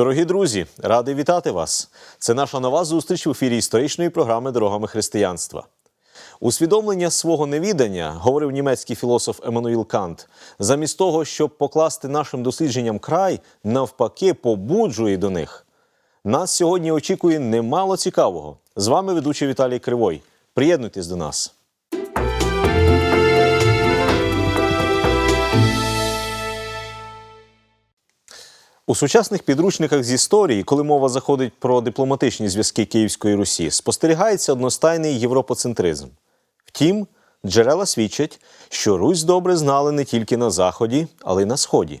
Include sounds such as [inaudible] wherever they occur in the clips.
Дорогі друзі, радий вітати вас. Це наша нова зустріч в ефірі історичної програми Дорогами християнства. Усвідомлення свого невідання, говорив німецький філософ Еммануїл Кант, замість того, щоб покласти нашим дослідженням край, навпаки, побуджує до них. Нас сьогодні очікує немало цікавого. З вами ведучий Віталій Кривой. Приєднуйтесь до нас. У сучасних підручниках з історії, коли мова заходить про дипломатичні зв'язки Київської Русі, спостерігається одностайний європоцентризм. Втім, джерела свідчать, що Русь добре знали не тільки на Заході, але й на Сході.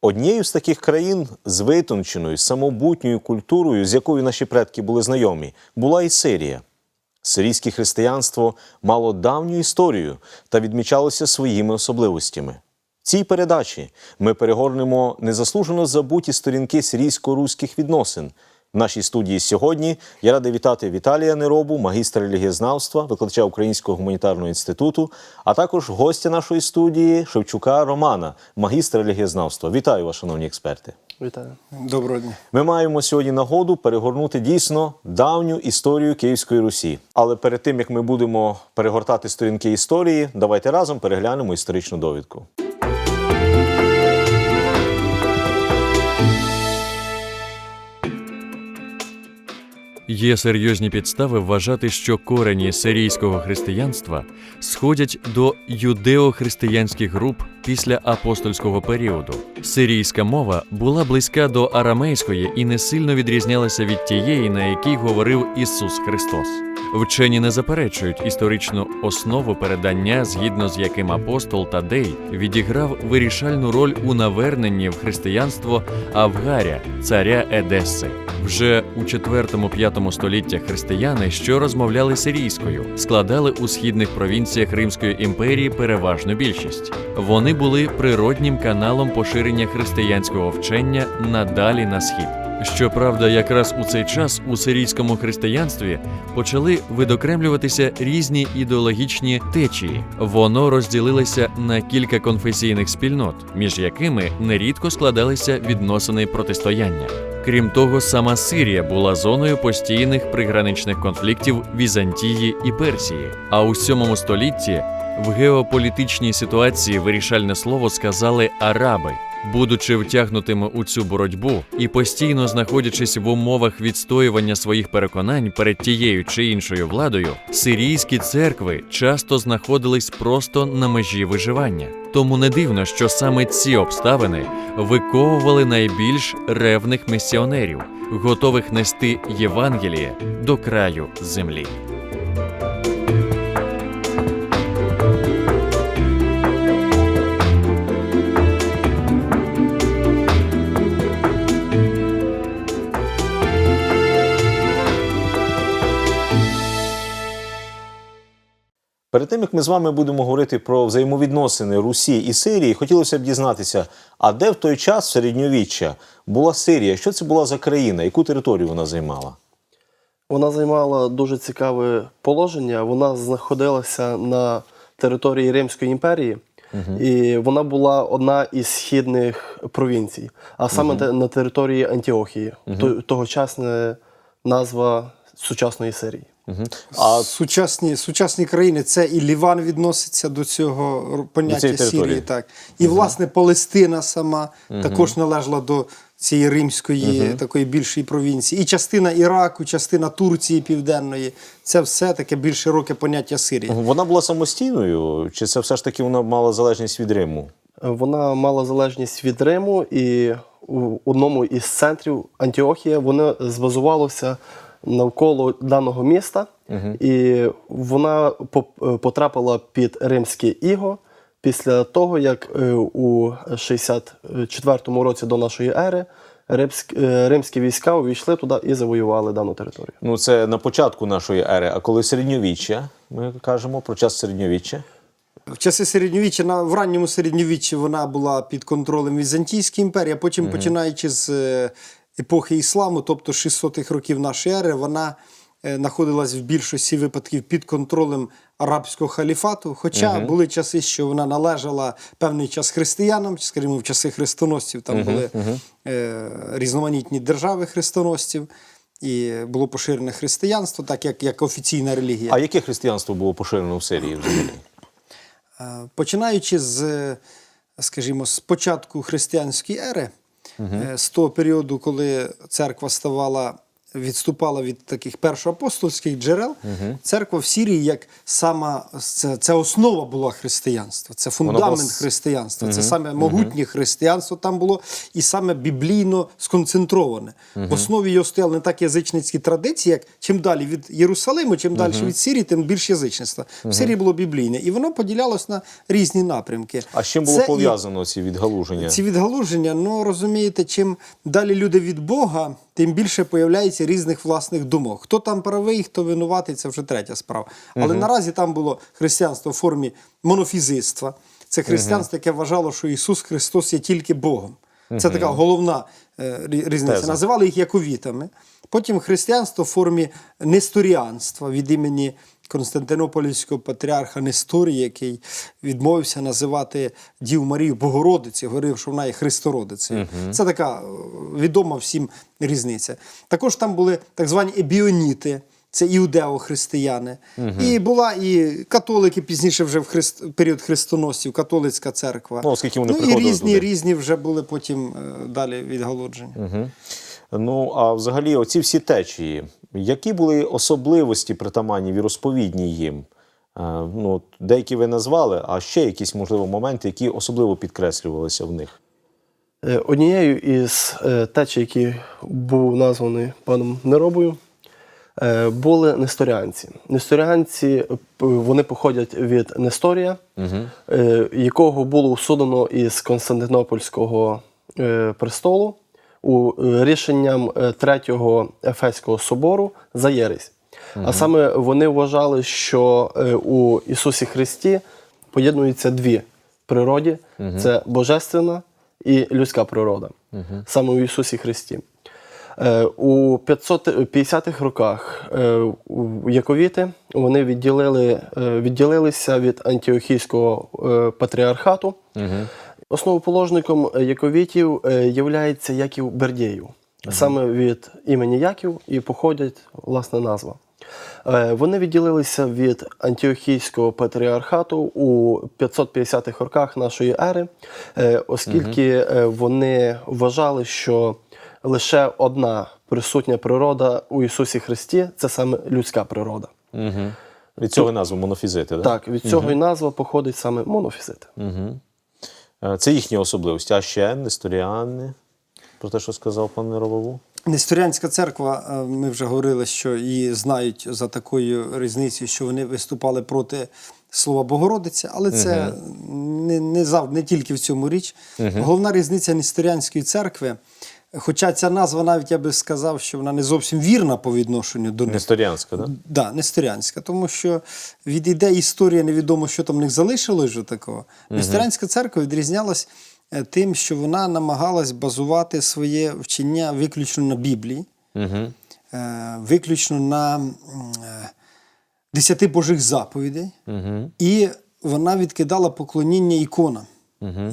Однією з таких країн з витонченою, самобутньою культурою, з якою наші предки були знайомі, була і Сирія. Сирійське християнство мало давню історію та відмічалося своїми особливостями. В цій передачі ми перегорнемо незаслужено забуті сторінки сирійсько-руських відносин. В нашій студії сьогодні я радий вітати Віталія Неробу, магістра релігієзнавства, викладача Українського гуманітарного інституту, а також гостя нашої студії Шевчука Романа, магістра релігієзнавства. Вітаю вас, шановні експерти. Вітаю. Доброго дня. Ми маємо сьогодні нагоду перегорнути дійсно давню історію Київської Русі. Але перед тим як ми будемо перегортати сторінки історії, давайте разом переглянемо історичну довідку. Є серйозні підстави вважати, що корені сирійського християнства сходять до юдео-християнських груп після апостольського періоду. Сирійська мова була близька до арамейської і не сильно відрізнялася від тієї, на якій говорив Ісус Христос. Вчені не заперечують історичну основу передання, згідно з яким апостол Тадей відіграв вирішальну роль у наверненні в християнство Авгаря, царя Едеси. Вже у 4-5 століттях християни, що розмовляли сирійською, складали у східних провінціях Римської імперії переважну більшість. Вони були природнім каналом поширення християнського вчення надалі на схід. Щоправда, якраз у цей час у сирійському християнстві почали видокремлюватися різні ідеологічні течії. Воно розділилося на кілька конфесійних спільнот, між якими нерідко складалися відносини протистояння. Крім того, сама Сирія була зоною постійних приграничних конфліктів Візантії і Персії. А у 7 столітті в геополітичній ситуації вирішальне слово сказали араби. Будучи втягнутими у цю боротьбу і постійно знаходячись в умовах відстоювання своїх переконань перед тією чи іншою владою, сирійські церкви часто знаходились просто на межі виживання. Тому не дивно, що саме ці обставини виковували найбільш ревних місіонерів, готових нести Євангеліє до краю землі. Перед тим як ми з вами будемо говорити про взаємовідносини Русі і Сирії, хотілося б дізнатися, а де в той час середньовіччя була Сирія? Що це була за країна? Яку територію вона займала? Вона займала дуже цікаве положення. Вона знаходилася на території Римської імперії, і вона була одна із східних провінцій, а саме те- на території Антіохії, то- тогочасна назва сучасної Сирії. А сучасні, сучасні країни це і Ліван відноситься до цього поняття території. Сирії. Так. І, власне, Палестина сама також належала до цієї римської такої більшої провінції. І частина Іраку, частина Турції Південної. Це все таке більш широке поняття Сирії. вона була самостійною, чи це все ж таки вона мала залежність від Риму? Вона мала залежність від Риму, і у одному із центрів Антіохія воно збазувалося навколо даного міста, і вона потрапила під римське іго після того, як е, у 64-му році до нашої ери е, римські війська увійшли туди і завоювали дану територію. Ну, це на початку нашої ери, а коли середньовіччя, ми кажемо про час середньовіччя. В часи середньовіччя, на в ранньому середньовіччі вона була під контролем Візантійської імперії, а потім, починаючи з е, епохи ісламу, тобто 600-х років нашої ери, вона е, знаходилась в більшості випадків під контролем арабського халіфату. Хоча були часи, що вона належала певний час християнам, скажімо, в часи хрестоносців там були е, різноманітні держави хрестоносців, і було поширене християнство, так як, як офіційна релігія. А яке християнство було поширено в Сирії взагалі? Е, Починаючи з, скажімо, з початку християнської ери, е, з того періоду, коли церква ставала, відступала від таких першоапостольських джерел, церква в Сірії як сама це, це основа була християнства, це фундамент була с- християнства, це саме могутнє християнство там було і саме біблійно сконцентроване. В основі його стояли не так язичницькі традиції, як чим далі від Єрусалиму, чим далі від Сирії, тим більше язичництва. В Сирії було біблійне, і воно поділялось на різні напрямки. А з чим було Це і- пов'язано ці відгалуження? ці відгалуження, ну розумієте, чим далі люди від Бога, тим більше появляється різних власних думок. Хто там правий, хто винуватий, це вже третя справа. Але наразі там було християнство в формі монофізитства. Це християнство, яке вважало, що Ісус Христос є тільки Богом. Це така головна е, різниця. Теза. Називали їх яковітами. Потім християнство в формі несторіанства від імені Константинопольського патріарха Несторія, який відмовився називати Діву Марію Богородиці, говорив, що вона є Христородицею. Це така е, відома всім різниця. Також там були так звані ебіоніти. Це іудео-християни. І була і католики пізніше вже в христ... період хрестоносців, католицька церква. Ну, оскільки вони ну, і різні, туди. різні вже були потім е, далі відгалудження. Ну, а взагалі, оці всі течії, які були особливості притаманні віросповідні їм? Е, Ну, деякі ви назвали, а ще якісь, можливо, моменти, які особливо підкреслювалися в них. Е, Однією із е, течій, які був названий паном Неробою, були несторіанці. Несторіанці вони походять від Несторія, е, якого було усудено із Константинопольського престолу у е, рішенням е, Третього Ефеського собору за єресь. А саме вони вважали, що е, у Ісусі Христі поєднуються дві природі: це божественна і людська природа, саме у Ісусі Христі. У 550-х роках яковіти вони відділили, відділилися від антиохійського е, патріархату. Основоположником е, яковітів е, являється Яків Бердєєв. Саме від імені Яків і походять власне назва. Е, Вони відділилися від антиохійського патріархату у 550-х роках нашої ери, оскільки вони вважали, що лише одна присутня природа у Ісусі Христі це саме людська природа. Угу. Від цього назва монофізити, так? Так, від цього і назва походить саме монофізит. Е, Це їхні особливості. А ще несторіани, про те, що сказав пан Неробову. Несторіанська церква, е, ми вже говорили, що її знають за такою різницею, що вони виступали проти слова Богородиця, але це не, не, завжди, не тільки в цьому річ. Головна різниця Несторіанської церкви, хоча ця назва, навіть я би сказав, що вона не зовсім вірна по відношенню до них. Несторіанська, так? Да, несторіанська, тому що від ідеї історії невідомо, що там в них залишилось вже такого. Несторіанська церква відрізнялась е, тим, що вона намагалась базувати своє вчення виключно на Біблії, Угу. виключно на е, десяти Божих заповідей, Угу. і вона відкидала поклоніння іконам.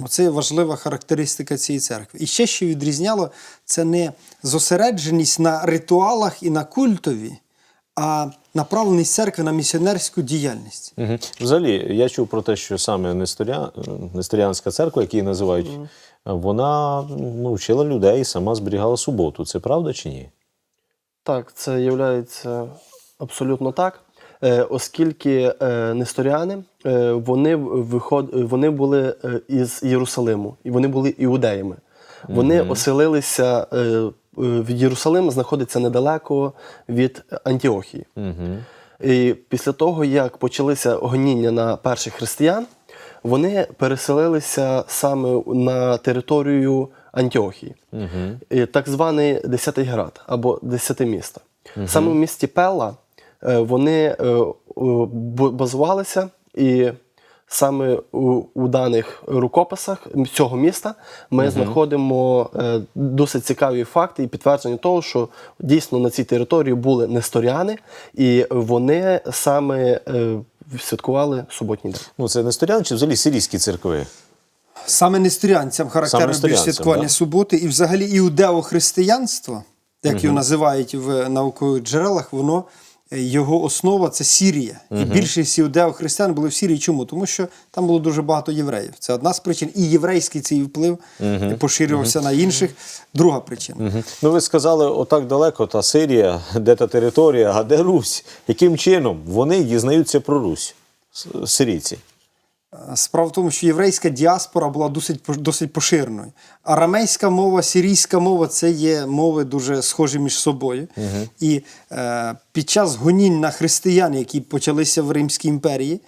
Оце важлива характеристика цієї церкви. І ще що відрізняло, це не зосередженість на ритуалах і на культові, а направленість церкви на місіонерську діяльність. Угу. Взагалі, я чув про те, що саме Несторя... Несторіанська церква, яку її називають, вона ну, вчила людей і сама зберігала суботу. Це правда чи ні? Так, це є абсолютно так. Е, Оскільки е, несторіани вони, виход... вони були е, із Єрусалиму, і вони були іудеями. Вони оселилися е, е, від Єрусалима, знаходиться недалеко від Антіохії. Угу. І після того, як почалися гоніння на перших християн, вони переселилися саме на територію Антіохії, І так званий Десятий град або Десяте місто. Саме в місті Пелла е, вони е, е, базувалися, і саме у, у даних рукописах цього міста ми знаходимо е, досить цікаві факти і підтвердження того, що дійсно на цій території були несторіани, і вони саме е, святкували суботній день. Ну, це несторян чи взагалі сирійські церкви? Саме несторянцям характерно більш несторянцям, святкування да. суботи, і взагалі іудеохристиянство, як його називають в наукових джерелах, воно його основа це Сірія. І більшість іудеохристиян були в Сірії. Чому? Тому що там було дуже багато євреїв. Це одна з причин. І єврейський цей вплив поширювався на інших. Друга причина. Угу. Ну, ви сказали, отак далеко та Сирія, де та територія, а де Русь? Яким чином вони дізнаються про Русь? Сирійці. Справа в тому, що єврейська діаспора була досить, досить поширеною. Арамейська мова, сирійська мова це є мови дуже схожі між собою. І е, під час гонінь на християн, які почалися в Римській імперії,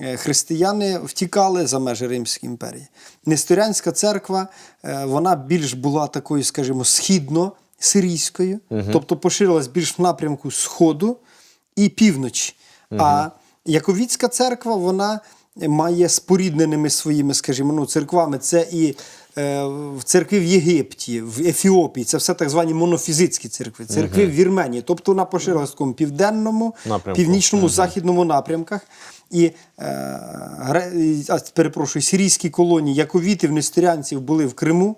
е, християни втікали за межі Римської імперії. Несторянська церква е, вона більш була такою, скажімо, східно-сирійською, тобто поширилась більш в напрямку Сходу і півночі. А Яковіцька церква вона має спорідненими своїми, скажімо, ну, церквами. Це і е, в церкві в Єгипті, в Ефіопії, це все так звані монофізитські церкви, церкви в Вірменії. Тобто на в південному, Напрямку. північному, західному напрямках. І, е, перепрошую, сирійські колонії яковітів, нестерянців були в Криму.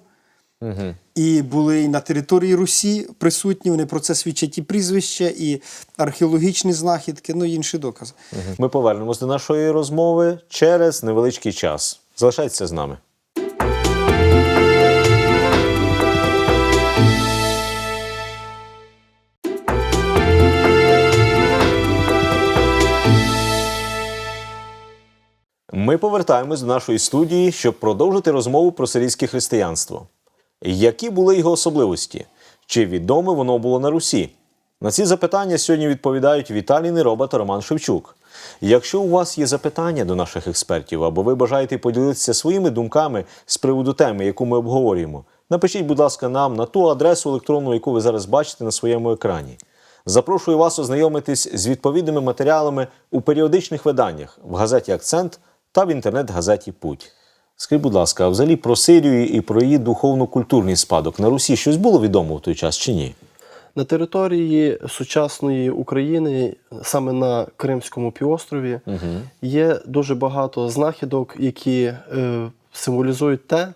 І були і на території Русі присутні. Вони про це свідчать і прізвища, і археологічні знахідки, ну і інші докази. Ми повернемось до нашої розмови через невеличкий час. Залишайтеся з нами. Ми повертаємось до нашої студії, щоб продовжити розмову про сирійське християнство. Які були його особливості? Чи відоме воно було на Русі? На ці запитання сьогодні відповідають Віталій Нероба та Роман Шевчук. Якщо у вас є запитання до наших експертів, або ви бажаєте поділитися своїми думками з приводу теми, яку ми обговорюємо, напишіть, будь ласка, нам на ту адресу електронну, яку ви зараз бачите на своєму екрані. Запрошую вас ознайомитись з відповідними матеріалами у періодичних виданнях в газеті Акцент та в інтернет-газеті Путь. Скажіть, будь ласка, а взагалі про Сирію і про її духовно-культурний спадок на Русі щось було відомо в той час чи ні? На території сучасної України, саме на Кримському півострові, є дуже багато знахідок, які е, символізують те,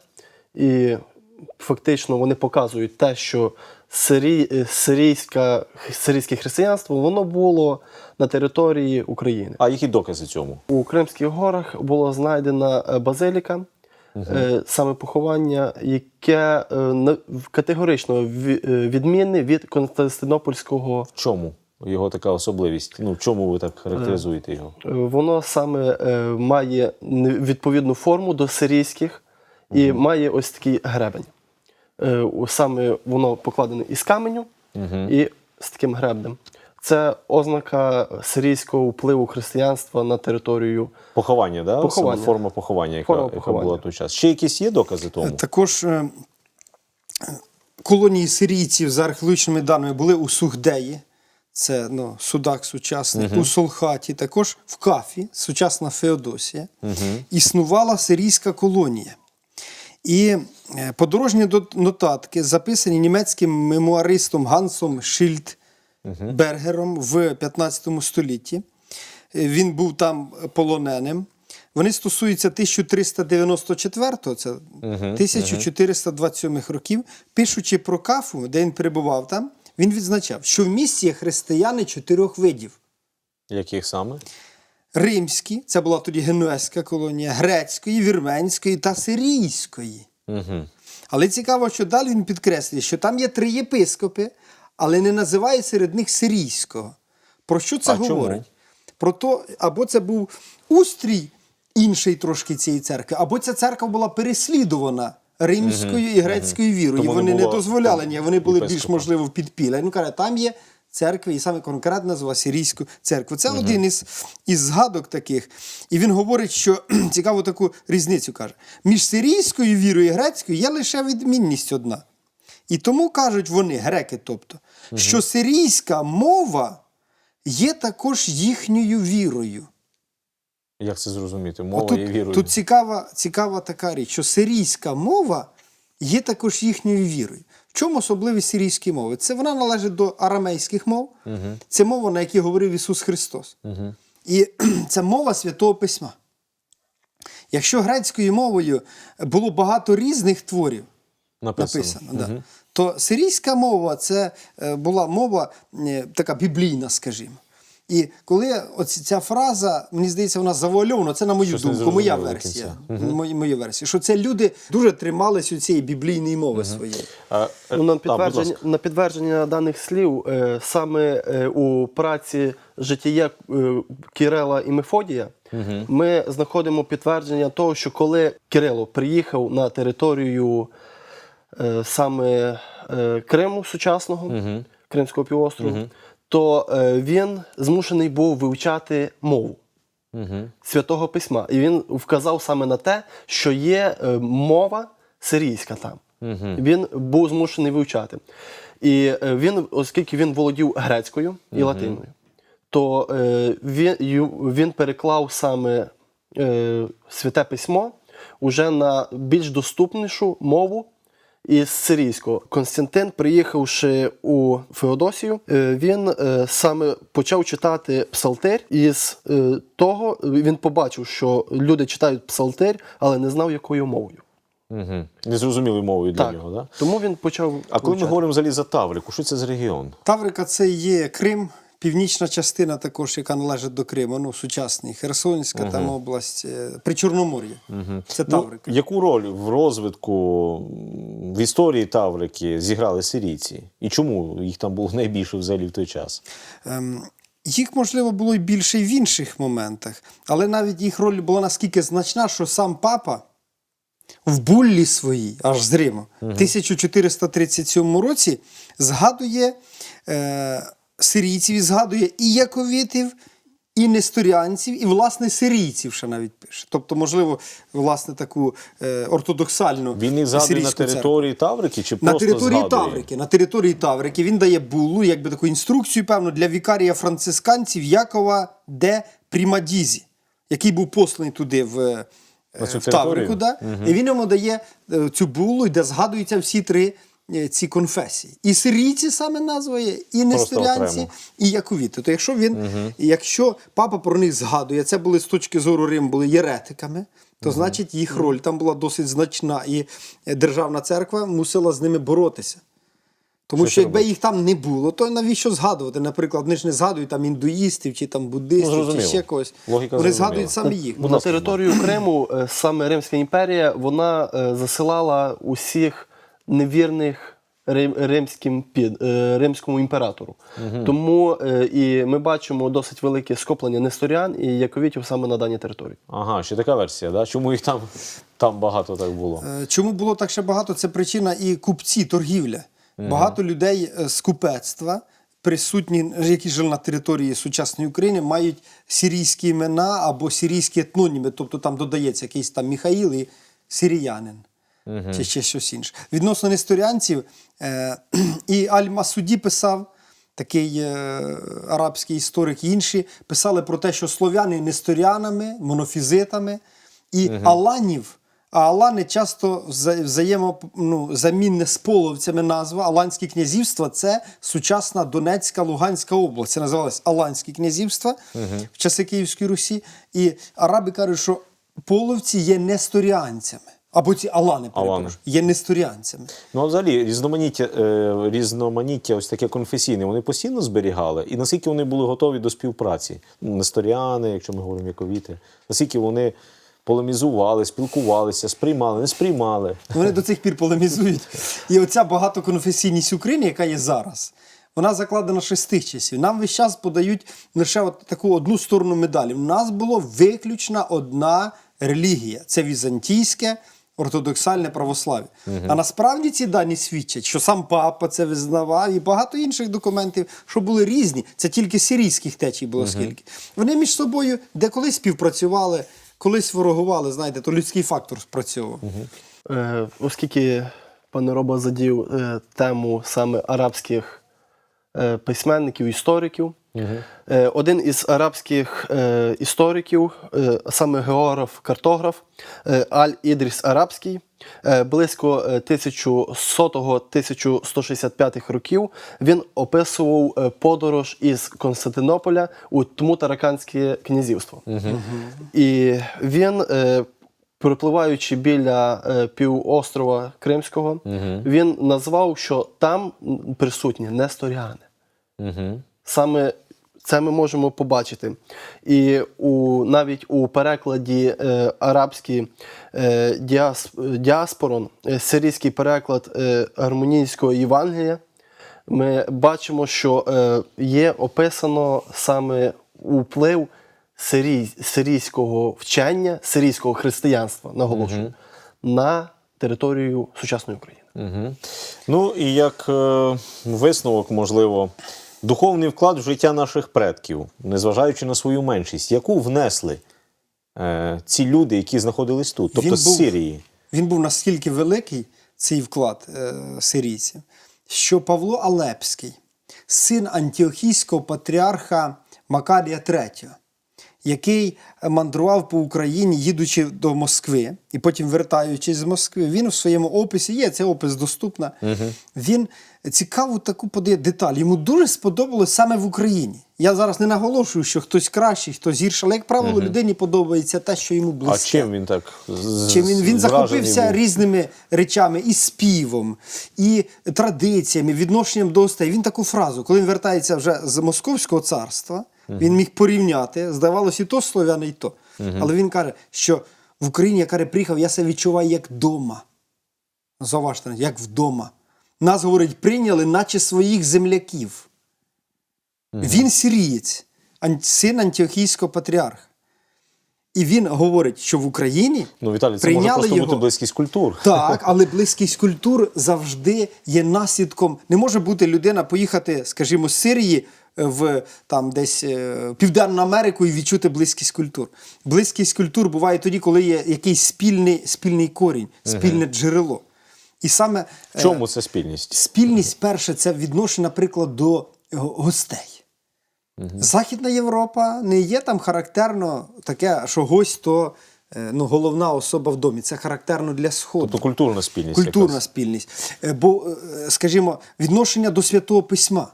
і фактично вони показують те, що сирій, е, сирійська, сирійське християнство воно було на території України. А які докази цьому? У Кримських горах була знайдена е, базиліка, е, саме поховання, яке категорично ві- відмінне від Константинопольського. Чому його така особливість? Ну, чому ви так характеризуєте його? Воно саме е, має відповідну форму до сирійських і має ось такий гребень. Е, Саме воно покладене із каменю і з таким гребнем. Це ознака сирійського впливу християнства на територію Поховання, да? Поховання. Саме форма поховання, яка, Форма яка була в той час. Ще якісь є докази тому? Також е, е, колонії сирійців за археологічними даними були у Сухдеї, це ну, Судак сучасний, у Солхаті, також в Кафі, сучасна Феодосія, існувала сирійська колонія. І е, подорожні нотатки записані німецьким мемуаристом Гансом Шильдбергером в 15 столітті. Е, Він був там полоненим. Вони стосуються 1394-го, це 1427 років. Пишучи про кафу, де він перебував там, він відзначав, що в місті є християни чотирьох видів. Яких саме? Римські, це була тоді генуезька колонія, грецької, вірменської та сирійської. Угу. Але цікаво, що далі він підкреслює, що там є три єпископи, але не називає серед них сирійського. Про що це А чому? говорить? Про то, або це був устрій інший трошки цієї церкви, або ця церква була переслідувана римською і грецькою вірою. Тому не вони не, було дозволяли, ні, вони були більш можливо в підпілля. Він каже, там є церкви, і саме конкретно називає сирійську церкву. Це один із, із згадок таких. І він говорить, що [clears throat] цікаву таку різницю каже: між сирійською вірою і грецькою є лише відмінність одна. І тому кажуть вони, греки, тобто, що сирійська мова є також їхньою вірою. Як це зрозуміти? Мова Тут, є вірою. тут цікава, цікава така річ, що сирійська мова є також їхньою вірою. В чому особливість сирійської мови? Це вона належить до арамейських мов. Це мова, на якій говорив Ісус Христос. І [clears throat] це мова Святого Письма. Якщо грецькою мовою було багато різних творів, Написано. написано, да, то сирійська мова це е, була мова е, така біблійна, скажімо. І коли оці- ця фраза, мені здається, вона завуальована, це на мою Щось думку, моя версія. кінця. Моя, моя версія, що це люди дуже тримались у цієї біблійної мови своєї. А, е, Ну, на, підтвердження, ласка. на підтвердження даних слів, е, саме е, у праці життя е, Кирила і Мефодія, ми знаходимо підтвердження того, що коли Кирило приїхав на територію е, саме е, Криму сучасного, Кримського півострову, то е, він змушений був вивчати мову. Святого Письма. І він вказав саме на те, що є е, мова сирійська там. Він був змушений вивчати. І е, він, оскільки він володів грецькою і латиною, то він, він переклав саме святе письмо уже на більш доступнішу мову із сирійського. Константин, приїхавши у Феодосію, е, він е, саме почав читати псалтир. І з е, того він побачив, що люди читають псалтир, але не знав, якою мовою. Угу. Незрозумілою мовою для Так. нього, да? Тому він почав. А коли ми говоримо взагалі за Таврику, що це за регіон? Таврика це є Крим, північна частина також, яка належить до Криму, ну, сучасний, Херсонська там область, е, Причорномор'я. Це Таврика. Ну, яку роль в розвитку в історії Таврики зіграли сирійці? І чому їх там було найбільше взагалі в той час? Ем, Їх, можливо, було й більше і в інших моментах, але навіть їх роль була наскільки значна, що сам папа в буллі своїй, аж з Риму, в 1437 році згадує е, сирійців, і згадує і яковітів, і несторіанців, і, власне, сирійців ще навіть пише. Тобто, можливо, власне, таку е, ортодоксальну Він їх згадує на сирійську церкву. території Таврики чи На просто території згадує? Таврики. На території Таврики він дає буллу, якби таку інструкцію, певно, для вікарія францисканців Якова де Прімадізі, який був посланий туди в, е, в Таврику. Да? І він йому дає е, цю буллу, де згадуються всі три ці конфесії. І сирійці саме назвує, і несторіанці, окремо. і яковіти. То якщо він, якщо папа про них згадує, це були з точки зору Риму були єретиками, то значить їх роль там була досить значна, і е, державна церква мусила з ними боротися. Тому Щось що якби робити. їх там не було, то навіщо згадувати? Наприклад, вони ж не згадують там індуїстів чи там буддистів, Ну, чи ще когось. Логіка вони зрозуміла. згадують саме їх. Будь на територію Криму е, саме Римська імперія вона е, засилала усіх невірних римським під, е, римському імператору. Тому е, і ми бачимо досить велике скоплення несторян і яковітів саме на даній території. Ага, ще така версія, да? чому їх там, там багато так було? Е, Чому було так ще багато? Це причина і купці, торгівля. Багато людей з купецтва, присутні, які жили на території сучасної України, мають сирійські імена або сирійські етноніми, тобто там додається якийсь там Міхаїл і сиріянин. Чи ще щось інше. Відносно несторіанців, е, [clears throat] і Аль-Масуді писав, такий е, арабський історик і інші, писали про те, що слов'яни несторіанами, монофізитами і аланів. А Алани часто вза- взаємо, ну, замінне з половцями назва. Аланські князівства це сучасна Донецька, Луганська область. Це називалось Аланські князівства в часи Київської Русі. І араби кажуть, що половці є несторіанцями. Або ці алани, перепрошую, є несторіанцями. Ну, а взагалі, різноманіття, е, різноманіття ось таке конфесійне, вони постійно зберігали. І наскільки вони були готові до співпраці? Ну, Несторіани, якщо ми говоримо яковіти, наскільки вони полемізували, спілкувалися, сприймали, не сприймали. Вони до цих пір полемізують. І оця багатоконфесійність України, яка є зараз, вона закладена ще з тих часів. Нам весь час подають лише от таку одну сторону медалі. У нас було виключна одна релігія це візантійське. Ортодоксальне православ'я. А насправді ці дані свідчать, що сам папа це визнавав, і багато інших документів, що були різні. Це тільки сирійських течій було скільки. Вони між собою деколи співпрацювали, колись ворогували, знаєте, то людський фактор спрацьовував. Е, оскільки пане Роба задів е, тему саме арабських е, письменників, істориків. Е, один із арабських е, істориків, е, саме географ, картограф е, Аль-Ідріс Арабський, е, близько е, 1100-1165 років він описував е, подорож із Константинополя у Тмутараканське князівство. І він, е, припливаючи біля е, півострова Кримського, він назвав, що там присутні несторяни. Угу. Саме це ми можемо побачити. І у, навіть у перекладі е, арабський е, діас, діаспорон, е, сирійський переклад е, гармонійського Євангелія, ми бачимо, що е, є описано саме вплив сирій, сирійського вчення, сирійського християнства, наголошую, на територію сучасної України. Угу. Ну і як е, висновок, можливо, духовний вклад в життя наших предків, незважаючи на свою меншість, яку внесли е, ці люди, які знаходились тут, тобто Він з був- Сирії. Він був настільки великий, цей вклад е, сирійців, що Павло Алепський, син антіохійського патріарха Макарія III, який мандрував по Україні, їдучи до Москви, і потім вертаючись з Москви, він в своєму описі, є цей опис доступна, він цікаву таку подає деталь. Йому дуже сподобалось саме в Україні. Я зараз не наголошую, що хтось кращий, хтось гірший, але, як правило, людині подобається те, що йому А чим він так Чим він, він захопився був? різними речами, і співом, і традиціями, відношенням до гостей. Він таку фразу, коли він вертається вже з Московського царства, він міг порівняти, здавалося, і то слов'яне, і то. Але він каже, що в Україні, я каже, приїхав, я себе відчуваю як вдома. Зауважте, як вдома. Нас, говорить, прийняли, наче своїх земляків. Він сирієць, син антіохійського патріарха. І він говорить, що в Україні Ну, Віталій, це може просто його. бути близькість культур. Так, але близькість культур завжди є наслідком. Не може бути людина поїхати, скажімо, з Сирії е, в там десь е, в Південну Америку і відчути близькість культур. Близькість культур буває тоді, коли є якийсь спільний, спільний корінь, спільне джерело. І саме В е, чому це спільність? спільність перше це відношення, наприклад, до го- Західна Європа не є там характерно таке, що гость то е, ну, головна особа в домі. Це характерно для Сходу. Тобто культурна спільність. Культурна якраз. спільність. Е, Бо, е, скажімо, відношення до святого письма.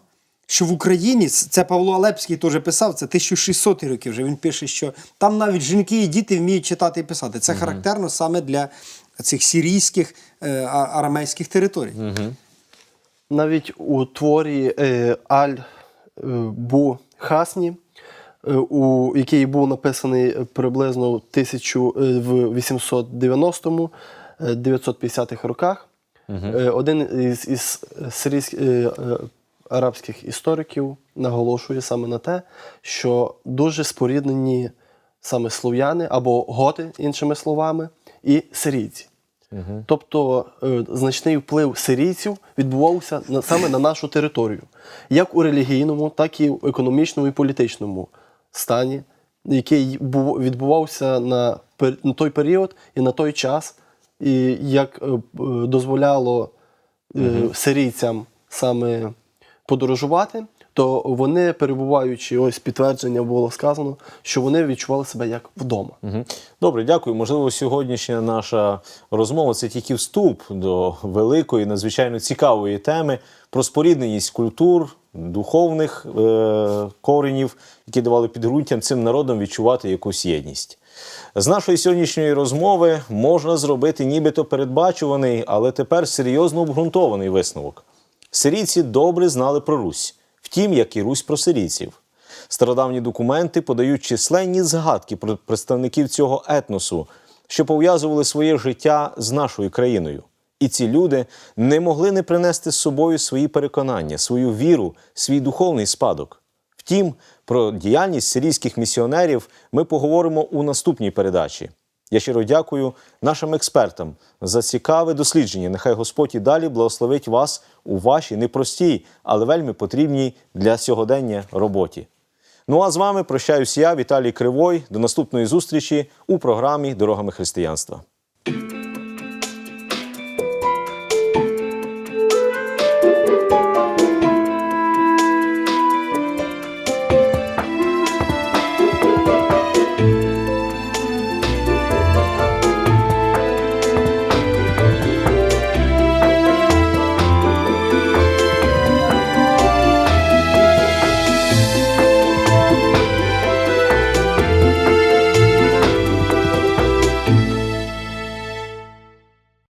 Що в Україні, це Павло Алепський теж писав, це 1600 років вже. Він пише, що там навіть жінки і діти вміють читати і писати. Це характерно саме для цих сирійських е, арамейських територій. навіть у творі е, Аль е, Бу Хасні, е, у, який був написаний приблизно в 1000, е, в 890 950-х роках, е, один із, із сирійських арабських істориків наголошує саме на те, що дуже споріднені саме слов'яни або готи, іншими словами, і сирійці. Тобто е, значний вплив сирійців відбувався саме на нашу територію, як у релігійному, так і в економічному і політичному стані, який відбувався на, той період і на той час, і як е, е, дозволяло е, сирійцям саме подорожувати, то вони, перебуваючи, ось підтвердження було сказано, що вони відчували себе як вдома. Мгм. Добре, дякую. Можливо, сьогоднішня наша розмова це тільки вступ до великої, надзвичайно цікавої теми про спорідненість культур, духовних е- коренів, які давали підґрунтям цим народам відчувати якусь єдність. З нашої сьогоднішньої розмови можна зробити нібито передбачуваний, але тепер серйозно обґрунтований висновок. Сирійці добре знали про Русь, втім, як і Русь про сирійців. Стародавні документи подають численні згадки про представників цього етносу, що пов'язували своє життя з нашою країною. І ці люди не могли не принести з собою свої переконання, свою віру, свій духовний спадок. Втім, про діяльність сирійських місіонерів ми поговоримо у наступній передачі. Я щиро дякую нашим експертам за цікаве дослідження. Нехай Господь і далі благословить вас у вашій непростій, але вельми потрібній для сьогодення роботі. Ну а з вами прощаюсь я, Віталій Кривой. До наступної зустрічі у програмі Дорогами християнства.